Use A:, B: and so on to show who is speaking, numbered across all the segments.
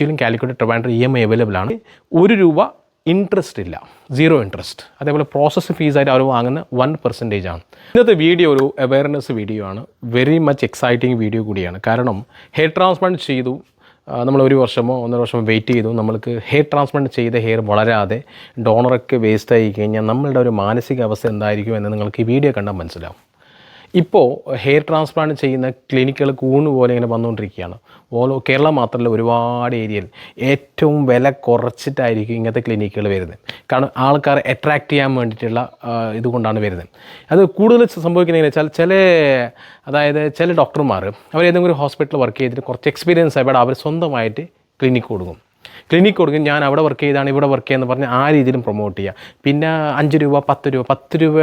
A: കൊച്ചിയിലും Calicut Trivandrum E M I available ആണ്. ഒരു രൂപ ഇൻട്രസ്റ്റ് ഇല്ല. സീറോ ഇൻട്രസ്റ്റ് അതേപോലെ പ്രോസസ്സ് ഫീസായിട്ട് അവർ വാങ്ങുന്ന വൺ പെർസെന്റേജ് ആണ്. ഇന്നത്തെ വീഡിയോ ഒരു അവയർനെസ് വീഡിയോ ആണ്. വെരി മച്ച് എക്സൈറ്റിംഗ് വീഡിയോ കൂടിയാണ്. കാരണം ഹെയർ ട്രാൻസ്പ്ലാന്റ് ചെയ്തു. നമ്മൾ ഒരു വർഷമോ ഒന്നര വർഷമോ വെയിറ്റ് ചെയ്തു. നമ്മൾക്ക് ഹെയർ ട്രാൻസ്പ്ലാന്റ് ചെയ്ത ഹെയർ വളരാതെ ഡോണറൊക്കെ വേസ്റ്റ് ആയി കഴിഞ്ഞാൽ നമ്മളുടെ ഒരു മാനസികാവസ്ഥ എന്തായിരിക്കും എന്ന് നിങ്ങൾക്ക് ഈ വീഡിയോ കണ്ടാൽ മനസ്സിലാവും. ഇപ്പോൾ ഹെയർ ട്രാൻസ്പ്ലാന്റ് ചെയ്യുന്ന ക്ലിനിക്കുകൾ കൂണ് പോലെ ഇങ്ങനെ വന്നുകൊണ്ടിരിക്കുകയാണ് ഓരോ കേരളം മാത്രമല്ല ഒരുപാട് ഏരിയയിൽ ഏറ്റവും വില കുറച്ചിട്ടായിരിക്കും ഇങ്ങനത്തെ ക്ലിനിക്കുകൾ വരുന്നത്. കാരണം ആൾക്കാരെ അട്രാക്റ്റ് ചെയ്യാൻ വേണ്ടിയിട്ടുള്ള ഇതുകൊണ്ടാണ് വരുന്നത്. അത് കൂടുതൽ സംഭവിക്കുന്നത് വെച്ചാൽ ചില അതായത് ചില ഡോക്ടർമാർ അവർ ഏതെങ്കിലും ഒരു ഹോസ്പിറ്റലിൽ വർക്ക് ചെയ്തിട്ട് കുറച്ച് എക്സ്പീരിയൻസ് ആയപ്പോൾ അവർ സ്വന്തമായിട്ട് ക്ലിനിക്ക് കൊടുക്കും. ക്ലിനിക്ക് കൊടുക്കും ഞാൻ അവിടെ വർക്ക് ചെയ്താണ് ഇവിടെ വർക്ക് ചെയ്യുന്ന പറഞ്ഞ് ആ രീതിയിലും പ്രൊമോട്ട് ചെയ്യുക പിന്നെ അഞ്ച് രൂപ പത്ത് രൂപ പത്ത് രൂപ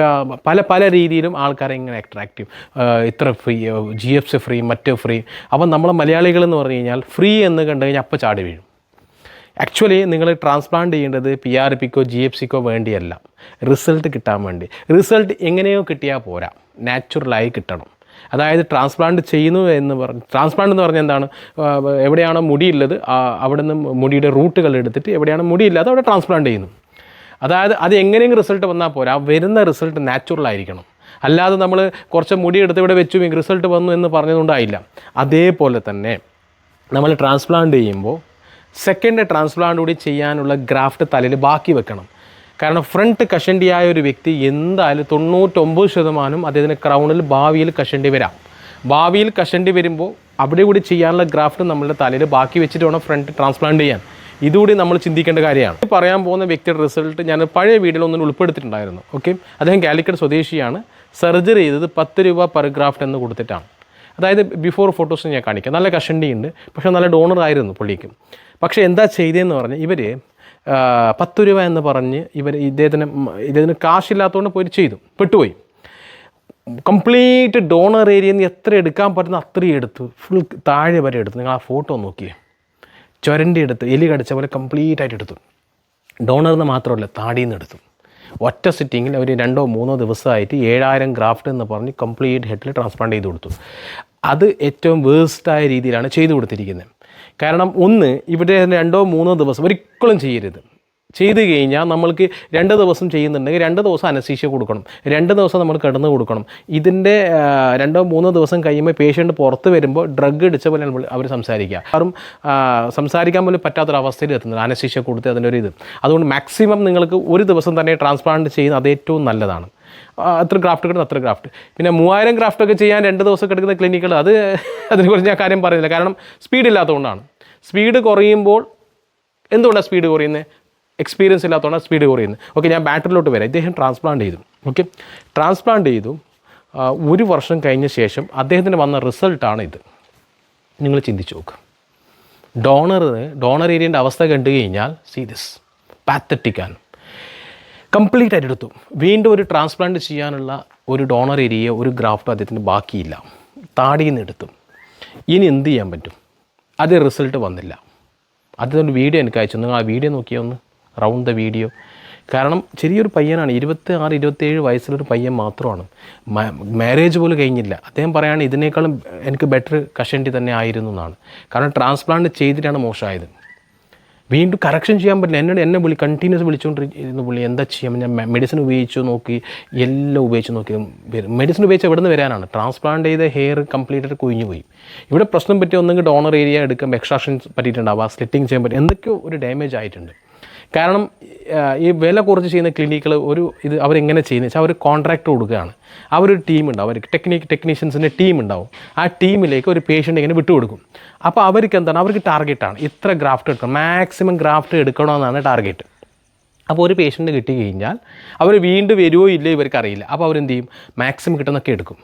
A: പല പല രീതിയിലും ആൾക്കാരെ ഇങ്ങനെ അട്രാക്റ്റ് ചെയ്യും. ഇത്ര free G F C free മറ്റ് ഫ്രീ അപ്പം നമ്മൾ മലയാളികൾ എന്ന് പറഞ്ഞു കഴിഞ്ഞാൽ ഫ്രീ എന്ന് കണ്ടു കഴിഞ്ഞാൽ അപ്പം ചാടി വീഴും. ആക്ച്വലി നിങ്ങൾ ട്രാൻസ്പ്ലാന്റ് ചെയ്യേണ്ടത് പി ആർ പിക്കോ ജി എഫ് സിക്കോ വേണ്ടിയല്ല. റിസൾട്ട് കിട്ടാൻ വേണ്ടി. റിസൾട്ട് എങ്ങനെയോ കിട്ടിയാൽ പോരാ. നാച്ചുറലായി കിട്ടണം. അതായത് ട്രാൻസ്പ്ലാന്റ് ചെയ്യുന്നു എന്ന് പറഞ്ഞ്. ട്രാൻസ്പ്ലാന്റ് എന്ന് പറഞ്ഞാൽ എന്താണ്? എവിടെയാണോ മുടിയുള്ളത് അവിടെ നിന്ന് മുടിയുടെ റൂട്ടുകൾ എടുത്തിട്ട് എവിടെയാണ് മുടിയില്ലാതെ അവിടെ ട്രാൻസ്പ്ലാന്റ് ചെയ്യുന്നു. അതായത് അത് എങ്ങനെയെങ്കിലും റിസൾട്ട് വന്നാൽ പോരാ വരുന്ന റിസൾട്ട് നാച്ചുറൽ ആയിരിക്കണം. അല്ലാതെ നമ്മൾ കുറച്ച് മുടി എടുത്ത് ഇവിടെ വെച്ചു റിസൾട്ട് വന്നു എന്ന് പറഞ്ഞതുകൊണ്ടായില്ല. അതേപോലെ തന്നെ നമ്മൾ ട്രാൻസ്പ്ലാന്റ് ചെയ്യുമ്പോൾ സെക്കൻഡ് ട്രാൻസ്പ്ലാന്റ് കൂടി ചെയ്യാനുള്ള ഗ്രാഫ്റ്റ് തലയിൽ ബാക്കി വെക്കണം. കാരണം ഫ്രണ്ട് കഷണ്ടിയായ ഒരു വ്യക്തി എന്തായാലും തൊണ്ണൂറ്റൊമ്പത് ശതമാനം അദ്ദേഹത്തിന് ക്രൗണിൽ ഭാവിയിൽ കഷണ്ടി വരാം. ഭാവിയിൽ കഷണ്ടി വരുമ്പോൾ അവിടെ കൂടി ചെയ്യാനുള്ള ഗ്രാഫ്റ്റ് നമ്മളുടെ തലയിൽ ബാക്കി വെച്ചിട്ട് വേണം ഫ്രണ്ട് ട്രാൻസ്പ്ലാന്റ് ചെയ്യാൻ. ഇതുകൂടി നമ്മൾ ചിന്തിക്കേണ്ട കാര്യമാണ്. പറയാൻ പോകുന്ന വ്യക്തിയുടെ റിസൾട്ട് ഞാൻ പഴയ വീഡിയോയിൽ ഒന്നും ഉൾപ്പെടുത്തിയിട്ടുണ്ടായിരുന്നു. ഓക്കെ അദ്ദേഹം കാലിക്കറ്റ് സ്വദേശിയാണ്. സർജറി ചെയ്തത് പത്ത് രൂപ പെർ ഗ്രാഫ്റ്റ് എന്ന് കൊടുത്തിട്ടാണ്. അതായത് ബിഫോർ ഫോട്ടോസ് ഞാൻ കാണിക്കാം. നല്ല കഷണ്ടി ഉണ്ട് പക്ഷേ നല്ല ഡോണർ ആയിരുന്നു പുള്ളിക്ക്. പക്ഷേ എന്താ ചെയ്തതെന്ന് പറഞ്ഞാൽ ഇവർ പത്ത് രൂപ എന്ന് പറഞ്ഞ് ഇവർ ഇദ്ദേഹത്തിന് ഇദ്ദേഹത്തിന് കാശില്ലാത്തതുകൊണ്ട് പോയി ചെയ്തു. പെട്ടുപോയി. കംപ്ലീറ്റ് ഡോണർ ഏരിയയിൽ നിന്ന് എത്ര എടുക്കാൻ പറ്റുന്ന അത്രയും എടുത്തു. ഫുൾ താഴെ വരെ എടുത്തു. നിങ്ങൾ ആ ഫോട്ടോ നോക്കിയേ. ചുരണ്ടി എടുത്ത് എലി കടിച്ച പോലെ കംപ്ലീറ്റ് ആയിട്ട് എടുത്തു. ഡോണറിന്ന് മാത്രമല്ല താടിയിൽ നിന്ന് എടുത്തു. ഒറ്റ സിറ്റിങ്ങിൽ ഒരു രണ്ടോ മൂന്നോ ദിവസമായിട്ട് ഏഴായിരം ഗ്രാഫ്റ്റ് എന്ന് പറഞ്ഞ് കംപ്ലീറ്റ് ഹെഡിൽ ട്രാൻസ്പ്ലാന്റ് ചെയ്ത് കൊടുത്തു. അത് ഏറ്റവും വേഴ്സ്റ്റായ രീതിയിലാണ് ചെയ്തു കൊടുത്തിരിക്കുന്നത്. കാരണം ഒന്ന് ഇവിടെ രണ്ടോ മൂന്നോ ദിവസം ഒരിക്കലും ചെയ്യരുത്. ചെയ്ത് കഴിഞ്ഞാൽ നമ്മൾക്ക് രണ്ട് ദിവസം ചെയ്യുന്നുണ്ടെങ്കിൽ രണ്ട് ദിവസം അനസീഷ്യ കൊടുക്കണം. രണ്ട് ദിവസം നമ്മൾ കിടന്ന് കൊടുക്കണം. ഇതിന്റെ രണ്ടോ മൂന്നോ ദിവസം കഴിയുമ്പോൾ പേഷ്യന്റ് പുറത്ത് വരുമ്പോൾ ഡ്രഗ് അടിച്ച പോലെ അവർ സംസാരിക്കുക. ആരും സംസാരിക്കാൻ പോലും പറ്റാത്തൊരവസ്ഥയിൽ എത്തുന്നത് അനസീഷ്യ കൊടുത്ത് അതിന്റെ ഒരു ഇത്. അതുകൊണ്ട് മാക്സിമം നിങ്ങൾക്ക് ഒരു ദിവസം തന്നെ ട്രാൻസ്പ്ലാന്റ് ചെയ്യുന്നത് അത് ഏറ്റവും നല്ലതാണ്. ആ, എത്ര ഗ്രാഫ്റ്റ് കിട്ടുന്ന അത്ര ഗ്രാഫ്റ്റ് പിന്നെ മൂവായിരം ഗ്രാഫ്റ്റ് ഒക്കെ ചെയ്യാൻ രണ്ട് ദിവസം എടുക്കുന്ന ക്ലിനിക്കുകൾ അത് അതിനെക്കുറിച്ച് ഞാൻ കാര്യം പറയുന്നില്ല. കാരണം സ്പീഡ് ഇല്ലാത്തതുകൊണ്ടാണ്. സ്പീഡ് കുറയുമ്പോൾ എന്തുകൊണ്ടാണ് സ്പീഡ് കുറയുന്നത് എക്സ്പീരിയൻസ് ഇല്ലാത്തതുകൊണ്ടാണ് സ്പീഡ് കുറയുന്നത് ഓക്കെ ഞാൻ ബാറ്ററിലോട്ട് വരാം. ഇദ്ദേഹം ട്രാൻസ്പ്ലാന്റ് ചെയ്തു. ഓക്കെ ട്രാൻസ്പ്ലാന്റ് ചെയ്തു. ഒരു വർഷം കഴിഞ്ഞ ശേഷം അദ്ദേഹത്തിന് വന്ന റിസൾട്ടാണ് ഇത്. നിങ്ങൾ ചിന്തിച്ചു നോക്കുക ഡോണറിന് ഡോണർ ഏരിയന്റെ അവസ്ഥ കണ്ടു കഴിഞ്ഞാൽ സീ ദിസ് പാത്തറ്റിക്കാണ് കംപ്ലീറ്റ് ആയിട്ട് എടുത്തു. വീണ്ടും ഒരു ട്രാൻസ്പ്ലാന്റ് ചെയ്യാനുള്ള ഒരു ഡോണർ ഏരിയ ഒരു ഗ്രാഫ്റ്റ് അദ്ദേഹത്തിന് ബാക്കിയില്ല. താടിയിൽ നിന്ന് എടുത്തു. ഇനി എന്ത് ചെയ്യാൻ പറ്റും? അത് റിസൾട്ട് വന്നില്ല. അതൊരു വീഡിയോ എനിക്ക് അയച്ചു. നിങ്ങൾ ആ വീഡിയോ നോക്കിയാൽ ഒന്ന്? റൗണ്ട് ദ വീഡിയോ കാരണം ചെറിയൊരു പയ്യനാണ്. ഇരുപത്തി ആറ് ഇരുപത്തേഴ് വയസ്സിലൊരു പയ്യൻ മാത്രമാണ്. മാരേജ് പോലും കഴിഞ്ഞില്ല. അദ്ദേഹം പറയുകയാണ് ഇതിനേക്കാളും എനിക്ക് ബെറ്റർ കഷണ്ടി തന്നെ ആയിരുന്നു എന്നാണ്. കാരണം ട്രാൻസ്പ്ലാന്റ് ചെയ്തിട്ടാണ് മോശമായത്. വീണ്ടും കറക്ഷൻ ചെയ്യാൻ പറ്റില്ല. എന്നോട് എന്നെ പുള്ളി കണ്ടിന്യൂസ് വിളിച്ചുകൊണ്ടിരുന്നു പുള്ളി എന്താ ചെയ്യാം ഞാൻ മെഡിസിൻ ഉപയോഗിച്ചു നോക്കി എല്ലാം ഉപയോഗിച്ച് നോക്കി. മെഡിസിൻ ഉപയോഗിച്ച് എവിടെ നിന്ന് വരാനാണ്. ട്രാൻസ്പ്ലാന്റ് ചെയ്ത ഹെയർ കംപ്ലീറ്റ് കുഴിഞ്ഞു പോയി. ഇവിടെ പ്രശ്നം പറ്റിയ ഒന്നെങ്കിൽ ഡോണർ ഏരിയ എടുക്കുമ്പോൾ എക്സ്ട്രാക്ഷൻ പറ്റിയിട്ടുണ്ടാവുക സ്ലിറ്റിംഗ് ചെയ്യാൻ പറ്റും എന്തൊക്കെയോ ഒരു ഡാമേജ് ആയിട്ടുണ്ട്. കാരണം ഈ വില കുറച്ച് ചെയ്യുന്ന ക്ലിനിക്കുകൾ ഒരു ഇത് അവരെങ്ങനെ ചെയ്യുന്നത് വെച്ചാൽ അവർ കോൺട്രാക്ട് കൊടുക്കുകയാണ്. അവരൊരു ടീം ഉണ്ടാവും. അവർ ടെക്നിക് ടെക്നീഷ്യൻസിന്റെ ടീം ഉണ്ടാവും. ആ ടീമിലേക്ക് ഒരു പേഷ്യന്റ് ഇങ്ങനെ വിട്ടുകൊടുക്കും. അപ്പോൾ അവർക്ക് എന്താണ്? അവർക്ക് ടാർഗറ്റാണ് ഇത്ര ഗ്രാഫ്റ്റ് എടുക്കണം. മാക്സിമം ഗ്രാഫ്റ്റ് എടുക്കണമെന്നാണ് ടാർഗറ്റ് അപ്പോൾ ഒരു പേഷ്യന്റ് കിട്ടി കഴിഞ്ഞാൽ അവർ വീണ്ടും വരുമോ ഇല്ലയോ ഇവർക്ക് അറിയില്ല. അപ്പോൾ അവരെന്ത് ചെയ്യും? മാക്സിമം കിട്ടുന്നൊക്കെ എടുക്കും.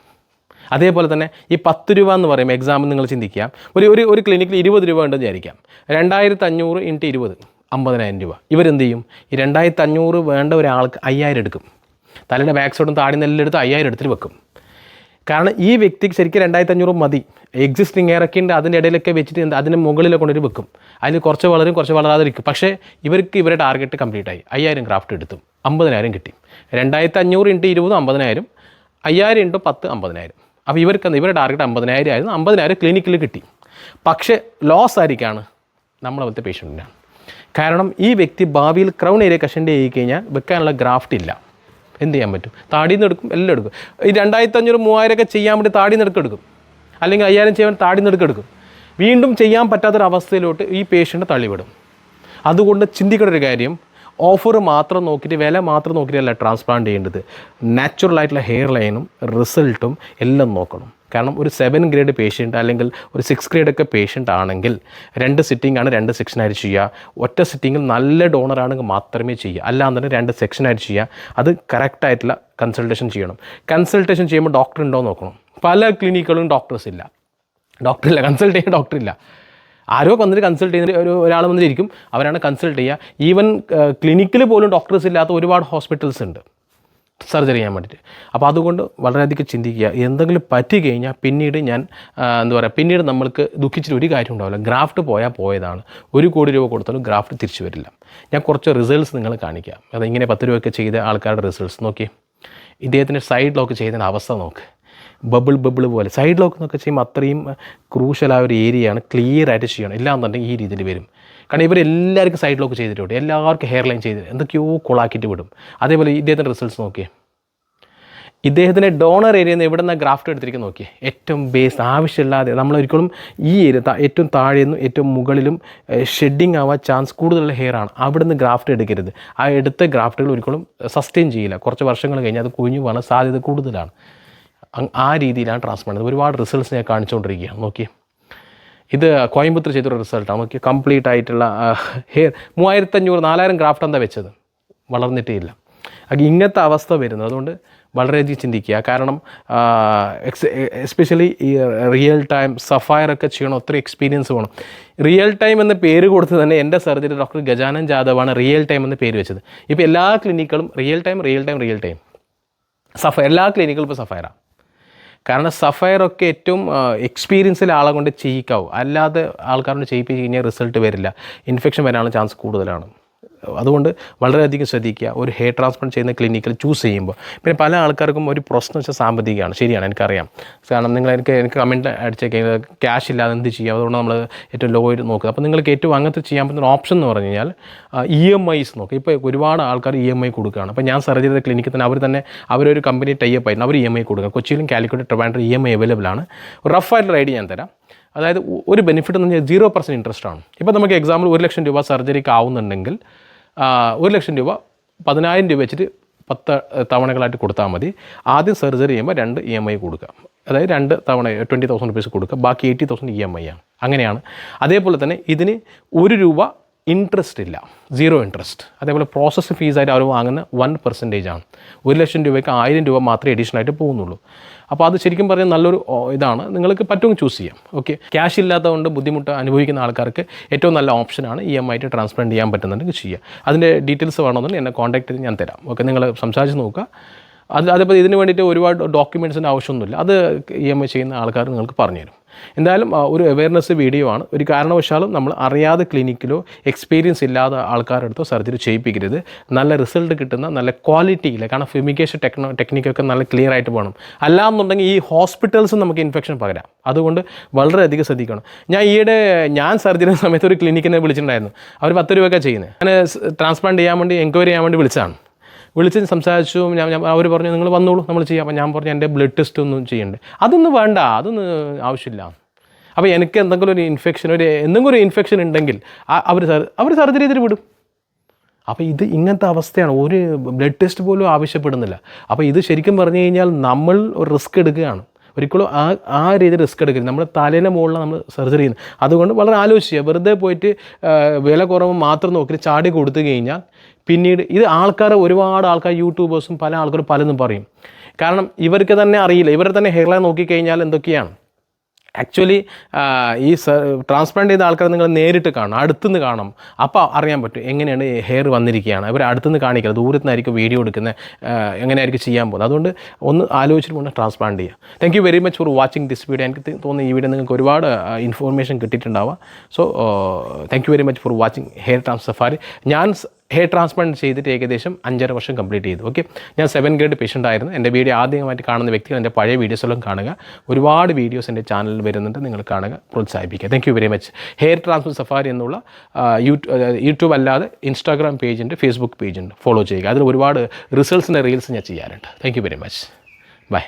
A: അതേപോലെ തന്നെ ഈ പത്ത് രൂപ എന്ന് പറയുമ്പോൾ എക്സാമ്പിൾ നിങ്ങൾ ചിന്തിക്കുക. ഒരു ഒരു ഒരു ക്ലിനിക്കിൽ ഇരുപത് രൂപ ഉണ്ടെന്ന് വിചാരിക്കാം. രണ്ടായിരത്തി അഞ്ഞൂറ് ഇന്റ് ഇരുപത്. അമ്പതിനായിരം രൂപ. ഇവരെന്ത് ചെയ്യും ഈ രണ്ടായിരത്തി അഞ്ഞൂറ് വേണ്ട ഒരാൾക്ക് അയ്യായിരം എടുക്കും. തലയുടെ ബാക്ക് സൈഡും താടി നെല്ലെടുത്ത് അയ്യായിരം എടുത്തിട്ട് വെക്കും. കാരണം ഈ വ്യക്തിക്ക് ശരിക്കും രണ്ടായിരത്തി അഞ്ഞൂറ് മതി. എക്സിസ്റ്റിംഗ് ഇറക്കിന്റെ അതിന്റെ ഇടയിലൊക്കെ വെച്ചിട്ട് എന്താ അതിന്റെ മുകളിൽ കൊണ്ടൊരു വെക്കും. അതിൽ കുറച്ച് വളരും കുറച്ച് വളരാതിരിക്കും. പക്ഷേ ഇവർക്ക് ഇവരുടെ ടാർഗറ്റ് കംപ്ലീറ്റ് ആയി. അയ്യായിരം ക്രാഫ്റ്റ് എടുത്തു. അമ്പതിനായിരം കിട്ടി. രണ്ടായിരത്തി അഞ്ഞൂറ് ഇന്റു ഇരുപതും അമ്പതിനായിരം. അയ്യായിരം ഇന്റു പത്ത് അമ്പതിനായിരം. അപ്പോൾ ഇവർക്ക് ഇവരുടെ ടാർഗറ്റ് അമ്പതിനായിരം ആയിരുന്നു. അമ്പതിനായിരം ക്ലിനിക്കിൽ കിട്ടി. പക്ഷേ ലോസ് ആയിരിക്കാണ് നമ്മളവിടുത്തെ പേഷ്യന്റിനാണ് കാരണം ഈ വ്യക്തി ഭാവിയിൽ ക്രൗൺ ഏരിയ കഷന്റെ ആയി കഴിഞ്ഞാൽ വെക്കാനുള്ള ഗ്രാഫ്റ്റ് ഇല്ല. എന്ത് ചെയ്യാൻ പറ്റും? താടിയിൽ നിന്ന് എടുക്കും എല്ലാം എടുക്കും. ഈ രണ്ടായിരത്തി അഞ്ഞൂറ് മൂവായിരമൊക്കെ ചെയ്യാൻ വേണ്ടി താടി നിന്ന് എടുക്കും. അല്ലെങ്കിൽ അയ്യായിരം ചെയ്യാൻ താടി നിന്ന് എടുക്കും വീണ്ടും ചെയ്യാൻ പറ്റാത്തൊരവസ്ഥയിലോട്ട് ഈ പേഷ്യന്റ് തള്ളിവിടും. അതുകൊണ്ട് ചിന്തിക്കേണ്ട ഒരു കാര്യം ഓഫർ മാത്രം നോക്കിയിട്ട് വില മാത്രം നോക്കിയിട്ടല്ല ട്രാൻസ്പ്ലാന്റ് ചെയ്യേണ്ടത്. നാച്ചുറൽ ആയിട്ടുള്ള ഹെയർ ലൈനും റിസൾട്ടും എല്ലാം നോക്കണം. കാരണം ഒരു സെവൻ ഗ്രേഡ് പേഷ്യന്റ് അല്ലെങ്കിൽ ഒരു സിക്സ് ഗ്രേഡ് ഒക്കെ പേഷ്യന്റ് ആണെങ്കിൽ രണ്ട് സിറ്റിംഗ് ആണ് രണ്ട് സെക്ഷനായിട്ട് ചെയ്യുക. ഒറ്റ സിറ്റിംഗിൽ നല്ല ഡോണർ ആണെങ്കിൽ മാത്രമേ ചെയ്യുക. അല്ലാന്നുണ്ടെങ്കിൽ രണ്ട് സെക്ഷൻ ആയിട്ട് ചെയ്യുക. അത് കറക്റ്റായിട്ടുള്ള കൺസൾട്ടേഷൻ ചെയ്യണം. കൺസൾട്ടേഷൻ ചെയ്യുമ്പോൾ ഡോക്ടർ ഉണ്ടോ നോക്കണം. പല ക്ലിനിക്കുകളും ഡോക്ടേഴ്സ് ഇല്ല. ഡോക്ടർ ഇല്ല. കൺസൾട്ട് ചെയ്യാൻ ഡോക്ടർ ഇല്ല. ആരോ വന്നിട്ട് കൺസൾട്ട് ചെയ്യുന്ന ഒരു ഒരാൾ വന്നിരിക്കും. അവരാണ് കൺസൾട്ട് ചെയ്യുക. ഈവൻ ക്ലിനിക്കിൽ പോലും ഡോക്ടേഴ്സ് ഇല്ലാത്ത ഒരുപാട് ഹോസ്പിറ്റൽസ് ഉണ്ട്. സർജറി ചെയ്യാൻ വേണ്ടിയിട്ട്. അപ്പോൾ അതുകൊണ്ട് വളരെയധികം ചിന്തിക്കുക. എന്തെങ്കിലും പറ്റി കഴിഞ്ഞാൽ പിന്നീട് ഞാൻ എന്താ പറയുക പിന്നീട് നമ്മൾക്ക് ദുഃഖിച്ചിട്ട് ഒരു കാര്യം ഉണ്ടാവില്ല. ഗ്രാഫ്റ്റ് പോയാൽ പോയതാണ്. ഒരു കോടി രൂപ കൊടുത്താലും ഗ്രാഫ്റ്റ് തിരിച്ചു വരില്ല. ഞാൻ കുറച്ച് റിസൾട്ട്സ് നിങ്ങൾ കാണിക്കാം. ഇങ്ങനെ പത്ത് രൂപയൊക്കെ ചെയ്ത ആൾക്കാരുടെ റിസൾട്ട്സ് നോക്കി. ഇദ്ദേഹത്തിന്റെ ലോക്ക് ചെയ്തതിന്റെ അവസ്ഥ നോക്ക്. ബബിൾ ബബിൾ പോലെ. സൈഡ് ലോക്ക് എന്നൊക്കെ ചെയ്യുമ്പോൾ അത്രയും ക്രൂഷ്യലായ ഒരു ഏരിയയാണ് ക്ലിയർ ആയിട്ട് ചെയ്യണം. ഇല്ലാന്നുണ്ടെങ്കിൽ ഈ രീതിയിൽ വരും. കാരണം ഇവരെല്ലാവർക്കും സൈഡ് ലോക്ക് ചെയ്തിട്ടുണ്ട്. എല്ലാവർക്കും ഹെയർ ലൈൻ ചെയ്ത് എന്തൊക്കെയോ കൊളാക്കിയിട്ട് വിടും. അതേപോലെ ഇദ്ദേഹത്തിന്റെ റിസൾട്ട്സ് നോക്കിയേ. ഇദ്ദേഹത്തിന്റെ ഡോണർ ഏരിയയിൽ നിന്ന് എവിടെ നിന്ന് ഗ്രാഫ്റ്റ് എടുത്തിരിക്കുന്ന നോക്കിയേ. ഏറ്റവും ബേസ് ആവശ്യമില്ലാതെ നമ്മൾ ഒരിക്കലും ഈ ഏരിയ ഏറ്റവും താഴെ നിന്നും ഏറ്റവും മുകളിലും ഷെഡിങ് ആവാൻ ചാൻസ് കൂടുതലുള്ള ഹെയർ ആണ്. അവിടെ നിന്ന് ഗ്രാഫ്റ്റ് എടുക്കരുത്. ആ എടുത്ത ഗ്രാഫ്റ്റുകൾ ഒരിക്കലും സസ്റ്റെയിൻ ചെയ്യില്ല. കുറച്ച് വർഷങ്ങൾ കഴിഞ്ഞ് അത് കുഞ്ഞു പോകാൻ സാധ്യത കൂടുതലാണ്. ആ രീതിയിലാണ് ട്രാൻസ്പ്ലാന്റ് ഒരുപാട് റിസൾട്ട്സ് ഞാൻ കാണിച്ചുകൊണ്ടിരിക്കുകയാണ്. നോക്കി ഇത് കോയമ്പത്തൂർ ചെയ്തൊരു റിസൾട്ടാണ് നമുക്ക് കംപ്ലീറ്റ് ആയിട്ടുള്ള ഹെയർ മൂവായിരത്തഞ്ഞൂറ് നാലായിരം ക്രാഫ്റ്റ് എന്താ വെച്ചത്? വളർന്നിട്ടേ ഇല്ല ഇങ്ങനത്തെ അവസ്ഥ വരുന്നത്. അതുകൊണ്ട് വളരെയധികം ചിന്തിക്കുക. കാരണം എക്സ് എസ്പെഷ്യലി ഈ റിയൽ ടൈം സഫയറൊക്കെ ചെയ്യണം. ഒത്തിരി എക്സ്പീരിയൻസ് വേണം. റിയൽ ടൈം എന്ന പേര് കൊടുത്ത് തന്നെ എന്റെ സർജറി ഡോക്ടർ ഗജാനൻ ജാദവാണ് റിയൽ ടൈം എന്ന് പേര് വെച്ചത്. ഇപ്പോൾ എല്ലാ ക്ലിനിക്കുകളും real time real time real time സഫ എല്ലാ ക്ലിനിക്കുകളും ഇപ്പോൾ സഫയറാണ് കാരണം സഫയറൊക്കെ ഏറ്റവും എക്സ്പീരിയൻസിൽ ആളെ കൊണ്ട് ചെയ്യിക്കാവും. അല്ലാതെ ആൾക്കാരോട് ചെയ്യിപ്പിച്ച് കഴിഞ്ഞാൽ റിസൾട്ട് വരില്ല. ഇൻഫെക്ഷൻ വരാനുള്ള ചാൻസ് കൂടുതലാണ്. അതുകൊണ്ട് വളരെയധികം ശ്രദ്ധിക്കുക. ഒരു ഹെയർ ട്രാൻസ്പ്ലാന്റ് ചെയ്യുന്ന ക്ലിനിക്കിൽ ചൂസ് ചെയ്യുമ്പോൾ. പിന്നെ പല ആൾക്കാർക്കും ഒരു പ്രശ്നം വെച്ചാൽ സാമ്പത്തികമാണ്. ശരിയാണ് എനിക്കറിയാം. കാരണം നിങ്ങൾ എനിക്ക് എനിക്ക് കമന്റ് അടിച്ചേക്കുക ക്യാഷ് ഇല്ലാതെ എന്ത് ചെയ്യാം? അതുകൊണ്ട് നമ്മൾ ഏറ്റവും ലോ ആയിട്ട് നോക്കുക. അപ്പോൾ നിങ്ങൾക്ക് ഏറ്റവും അങ്ങനത്തെ ചെയ്യാൻ പറ്റുന്ന ഓപ്ഷൻ എന്ന് പറഞ്ഞു കഴിഞ്ഞാൽ ഇ എം ഐസ് നോക്കുക. ഇപ്പോൾ ഒരുപാട് ആൾക്കാർ ഇ എം ഐ കൊടുക്കുകയാണ്. അപ്പോൾ ഞാൻ സർജറി ചെയ്ത ക്ലിനിക്കിൽ തന്നെ അവർ തന്നെ അവരൊരു കമ്പനി ടൈപ്പ് ആയിരുന്നു. അവർ ഇ എം ഐ കൊടുക്കുക. കൊച്ചിയിലും Calicut Trivandrum E M I available ആണ്. റഫായിട്ടുള്ള ഐഡിയ ഞാൻ തരാം. അതായത് ഒരു ബെനിഫിറ്റ് എന്ന് പറഞ്ഞാൽ സീറോ പെർസെന്റ് ഇൻട്രസ്റ്റ് ആണ്. ഇപ്പോൾ നമുക്ക് എക്സാമ്പിൾ ഒരു ലക്ഷം രൂപ സർജറിക്ക് ആവുന്നുണ്ടെങ്കിൽ ഒരു ലക്ഷം രൂപ പതിനായിരം രൂപ വെച്ചിട്ട് പത്ത് തവണകളായിട്ട് കൊടുത്താൽ മതി. ആദ്യം സർജറി ചെയ്യുമ്പോൾ രണ്ട് ഇ എം ഐ കൊടുക്കുക. അതായത് രണ്ട് തവണ ട്വന്റി തൗസൻഡ് റുപ്പീസ് കൊടുക്കുക. ബാക്കി eighty thousand E M I ആണ്. അങ്ങനെയാണ്. അതേപോലെ തന്നെ ഇതിന് ഒരു രൂപ ഇൻട്രസ്റ്റ് ഇല്ല. സീറോ ഇൻട്രസ്റ്റ് അതേപോലെ പ്രോസസ്സ് ഫീസായിട്ട് അവർ വാങ്ങുന്ന വൺ പെർസെന്റേജ് ആണ്. ഒരു ലക്ഷം രൂപയ്ക്ക് ആയിരം രൂപ മാത്രമേ അഡീഷണൽ ആയിട്ട് പോകുന്നുള്ളൂ. അപ്പോൾ അത് ശരിക്കും പറഞ്ഞാൽ നല്ലൊരു ഇതാണ്. നിങ്ങൾക്ക് പറ്റുമെങ്കിൽ ചൂസ് ചെയ്യാം. ഓക്കെ ക്യാഷ് ഇല്ലാത്തതുകൊണ്ട് ബുദ്ധിമുട്ട് അനുഭവിക്കുന്ന ആൾക്കാർക്ക് ഏറ്റവും നല്ല ഓപ്ഷനാണ് ഇ എം ആയിട്ട് ട്രാൻസ്പ്ലാന്റ് ചെയ്യാൻ പറ്റുന്നുണ്ടെങ്കിൽ ചെയ്യുക അതിന്റെ ഡീറ്റെയിൽസ് വേണമെന്നുണ്ടെങ്കിൽ എന്നെ കോൺടാക്ട് ചെയ്ത് ഞാൻ തരാം. ഓക്കെ നിങ്ങൾ സംസാരിച്ച് നോക്കുക. അത് അതേപോലെ ഇതിന് വേണ്ടിയിട്ട് ഒരുപാട് ഡോക്യുമെന്റ്സിന്റെ ആവശ്യമൊന്നുമില്ല. അത് ഇ എം ഐ ചെയ്യുന്ന ആൾക്കാർ നിങ്ങൾക്ക് പറഞ്ഞുതരും. എന്തായാലും ഒരു അവയർനെസ് വീഡിയോ ആണ്. ഒരു കാരണവശാലും നമ്മൾ അറിയാതെ ക്ലിനിക്കിലോ എക്സ്പീരിയൻസ് ഇല്ലാത്ത ആൾക്കാരുടെ അടുത്തോ സർജറി ചെയ്യിപ്പിക്കരുത്. നല്ല റിസൾട്ട് കിട്ടുന്ന നല്ല ക്വാളിറ്റിയിൽ കാരണം ഫിമിക്കേഷൻ ടെക്നോ ടെക്നിക്കൊക്കെ നല്ല ക്ലിയർ ആയിട്ട് പോകണം അല്ലാന്നുണ്ടെങ്കിൽ ഈ ഹോസ്പിറ്റൽസും നമുക്ക് ഇൻഫെക്ഷൻ പകരാം. അതുകൊണ്ട് വളരെയധികം ശ്രദ്ധിക്കണം. ഞാൻ ഈയിടെ ഞാൻ സർജറി സമയത്ത് ഒരു ക്ലിനിക്കിനെ വിളിച്ചിട്ടുണ്ടായിരുന്നു. അവർ പത്ത് രൂപയൊക്കെ ചെയ്യുന്നത് ഞാൻ ട്രാൻസ്പ്ലാന്റ് ചെയ്യാൻ വേണ്ടി എൻക്വയറി ചെയ്യാൻ വേണ്ടി വിളിച്ചതാണ്. വിളിച്ച് സംസാരിച്ചു ഞാൻ ഞാൻ അവർ പറഞ്ഞു നിങ്ങൾ വന്നോളൂ നമ്മൾ ചെയ്യാം. അപ്പം ഞാൻ പറഞ്ഞു എന്റെ ബ്ലഡ് ടെസ്റ്റ് ഒന്നും ചെയ്യണ്ടേ. അതൊന്നും വേണ്ട അതൊന്നും ആവശ്യമില്ല. അപ്പോൾ എനിക്ക് എന്തെങ്കിലും ഒരു ഇൻഫെക്ഷൻ ഒരു എന്തെങ്കിലും ഒരു ഇൻഫെക്ഷൻ ഉണ്ടെങ്കിൽ അവർ അവർ സർജറി ചെയ്തിട്ട് വിടും. അപ്പോൾ ഇത് ഇങ്ങനത്തെ അവസ്ഥയാണ്. ഒരു ബ്ലഡ് ടെസ്റ്റ് പോലും ആവശ്യപ്പെടുന്നില്ല. അപ്പോൾ ഇത് ശരിക്കും പറഞ്ഞു കഴിഞ്ഞാൽ നമ്മൾ ഒരു റിസ്ക് എടുക്കുകയാണ്. ഒരിക്കലും ആ ആ രീതിയിൽ റിസ്ക് എടുക്കരുത്. നമ്മൾ തലേന്റെ മുകളിൽ നമ്മൾ സർജറി ചെയ്യുന്നു അതുകൊണ്ട് വളരെ ആലോചിക്കുക വെറുതെ പോയിട്ട് വില കുറവ് മാത്രം നോക്കി ചാടി കൊടുത്തു കഴിഞ്ഞാൽ പിന്നീട് ഇത് ആൾക്കാർ ഒരുപാട് ആൾക്കാർ യൂട്യൂബേഴ്സും പല ആൾക്കാരും പലതും പറയും. കാരണം ഇവർക്ക് തന്നെ അറിയില്ല. ഇവരെ തന്നെ ഹെയർലൈൻ നോക്കിക്കഴിഞ്ഞാൽ എന്തൊക്കെയാണ്? ആക്ച്വലി ഈ ട്രാൻസ്പ്ലാന്റ് ചെയ്ത ആൾക്കാരെ നിങ്ങൾ നേരിട്ട് കാണും. അടുത്തുനിന്ന് കാണും. അപ്പോൾ അറിയാൻ പറ്റും എങ്ങനെയാണ് ഹെയർ വന്നിരിക്കുകയാണ്. ഇവർ അടുത്തുനിന്ന് കാണിക്കുക ദൂരത്തുനിന്നായിരിക്കും വീഡിയോ എടുക്കുന്നത്. എങ്ങനെയായിരിക്കും ചെയ്യാൻ പോകുന്നത്. അതുകൊണ്ട് ഒന്ന് ആലോചിച്ചിട്ട് വേണം ട്രാൻസ്പ്ലാന്റ് ചെയ്യുക. Thank you very much for watching this video എനിക്ക് തോന്നുന്നു ഈ വീഡിയോ നിങ്ങൾക്ക് ഒരുപാട് information കിട്ടിയിട്ടുണ്ടാവുക so thank you very much for watching hair transfer ഞാൻ ഹെയർ ട്രാൻസ്പ്ലാന്റ് ചെയ്തിട്ട് ഏകദേശം അഞ്ചര വർഷം കംപ്ലീറ്റ് ചെയ്തു. ഓക്കെ ഞാൻ സെവൻ ഗ്രേഡ് പേഷ്യന്റ് ആയിരുന്നു. എന്റെ വീഡിയോ ആദ്യമായിട്ട് കാണുന്ന വ്യക്തികൾ എന്റെ പഴയ വീഡിയോസെല്ലാം കാണുക. ഒരുപാട് വീഡിയോസ് എന്റെ ചാനലിൽ വരുന്നുണ്ട്. നിങ്ങൾ കാണുക പ്രോത്സാഹിപ്പിക്കുക. Thank you very much hair transfer safari എന്നുള്ള യൂട്യൂബ് അല്ലാതെ ഇൻസ്റ്റാഗ്രാം പേജുണ്ട് ഫേസ്ബുക്ക് പേജുണ്ട് ഫോളോ ചെയ്യുക. അതിൽ ഒരുപാട് റിസൾട്ട്സിന്റെ റീൽസ് ഞാൻ ചെയ്യാറുണ്ട്. Thank you very much bye